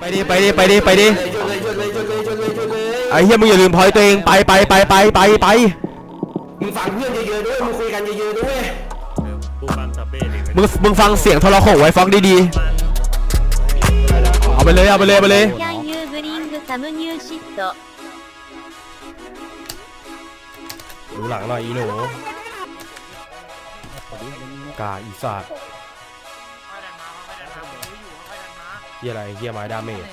ไปดิไปดิไปดิไปดิเลยชนเลยชนเลยชนเลยชนเลยชนเลยไอ้เหี้ยมึงอย่าลืมพอยตัวเองไปไปไปไปไปไปมึงฟังเพื่อนเยอะๆด้วย มึงคุยกันเยอะๆด้วยกูฟังสับเบ้ดิมึงมึงฟังเสียงโทรโขงไว้ฟังดีๆเอาไปเลยเอาไปเลยเอาไปเลย Can you bring some new shit? ดูหลังหน่อยอีหนูกาอีสัตว์ เฮียอะไรเฮียไม้ดาเมจ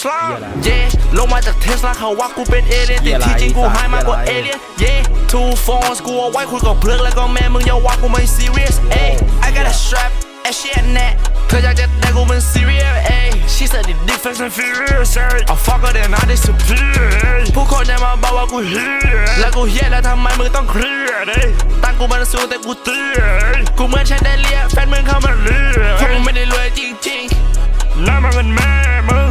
สลามเหี้ยอะไรเย่ลงมาจากเทสลาเขาว่ากูเป็นเอเลี่ยนเหี้แต่ยอะไรที่จริงกูสัตว์หายมากกว่าเหี้เอยอะไร เลี่ยนเย่ two phones กูเอาไว้คุยกับเพื่อนแล้วก็แม่มึงอย่าว่ากูไม่ serious เอ้ย I got a strap ไอ้เชี่ยแน่เธออยากจะได้กูเป็น serious เอ้ย she said it different and furious เอ้ย I fuck her then I disappear ผู้คนจะมาบอกว่ากูเฮียแล้วกูเฮียแล้วทำไมมึงต้องเครียดเอ้ยตั้งกูมันสูงแต่กูเตี้ยเอ้ยกูเหมือนฉันได้เลียแฟนมึงเข้ามาเลียพวกมึงไม่ได้รวยจริงๆ น้ำมันเงินแม่มึง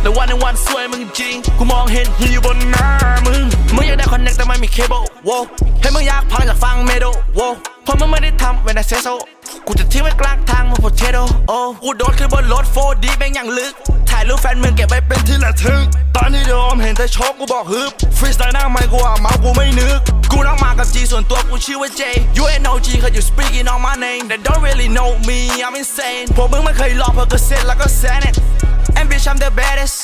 แต่วันในวันสวยมึงจริง กูมองเห็นฮีอยู่บนหน้ามึง มึงอยากได้คอนเนคแต่ไม่มีเคเบิลโว้ให้มึงอยากพังจากฟังเมโดโว้เพราะมึงไม่ได้ทำเวลาเซโซกูจะทิ้งไว้กลางทางมึงโพเทโดโอ้กูโดดขึ้นบนรถ 4D แม่งอย่างลึก ถ่ายรูปแฟนมึงเก็บไว้เป็นที่ระทึก ตอนที่โดมเห็นเธอโชกกูบอกฮึบฟรีสไตล์หน้าไม่กูอะเมากูไม่นึก กูนั่งมากับจีส่วนตัวกูชื่อว่า J You ain't no G cause you speaking on my name They don't really know me I'm insane พวกมึงไม่เคยลองเพราะก็เซ็ตแล้วก็แซน And bitch I'm the baddest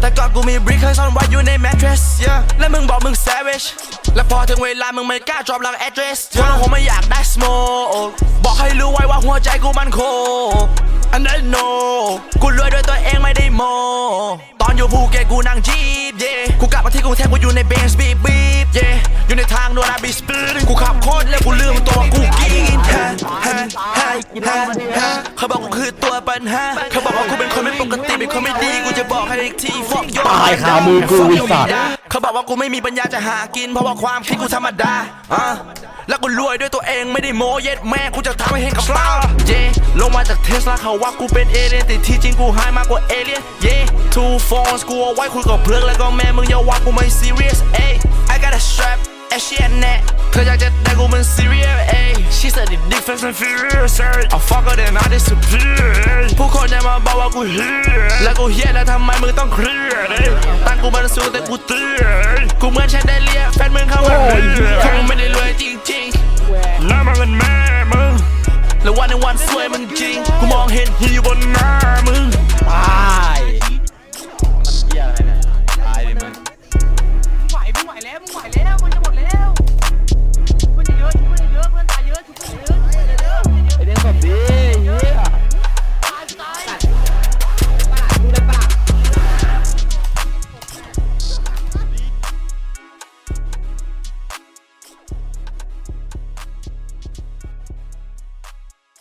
แต่ก่อนกูมีบริคเคยซ่อนไว้อยู่ใน mattress yeah และมึงบอกมึง savage และพอถึงเวลามึงไม่กล้า drop หลัง address เพราะมึงคงไม่อยากได้ smoke บอกให้รู้ไว้ว่าหัวใจกูมันโค And I know กูรวยด้วยตัวเองไม่ได้โม ตอนอยู่ภูเก็ตกูนั่งจีบ yeah กูกลับมาที่กรุงเทพกูอยู่ใน Benz beep beep yeah อยู่ในทางด่วนอาบีสปีดกูขับโคตรแล้วกูลืมตัวว่ากูกินฮะฮะฮะฮะฮะเขาบอกกูคือตัวปัญหาเขาบอกว่ากูเป็นคนไม่ปกติเป็นคนไม่ดีกูจะบอกให้อีกทีฟอกยตายคามือกูไอ้สัตว์เขาบอกว่ากูไม่มีปัญญาจะหากิน เพราะว่าความคิดกูธรรมดาอะแล้วกูรวยด้วยตัวเองไม่ได้โมเย็ดแม่กูจะทำให้เห็นกับตาเย่ลงมา จากเทสลาเขาว่ากูเป็นเอเลี่ยนแต่ที่จริงกูหายมากกว่าเอเลี่ยนเย่ two phones กูเอาไว้คุยกับเพื่อนแล้วก็แม่มึงอย่าว่ากูไม่ serious เอ้ย I got a strap ไอ้เชี่ยแน่เธออยากจะได้กูเป็น serious เอ้ย she said it different and furious I fuck her then I disappear ผู้คนจะมาบอกว่ากูเฮียแล้วกูเฮียแล้วทำไมมึงต้องเครียดตั้งกูมันสูงแต่กูเตี้ยเอ้ยกูเหมือนฉันได้เลียแฟนมึงเข้ามาเลียพวกมึงไม่ได้รวย วันสวยมันจริง กูมองเห็นอยู่บนหน้ามึงตาย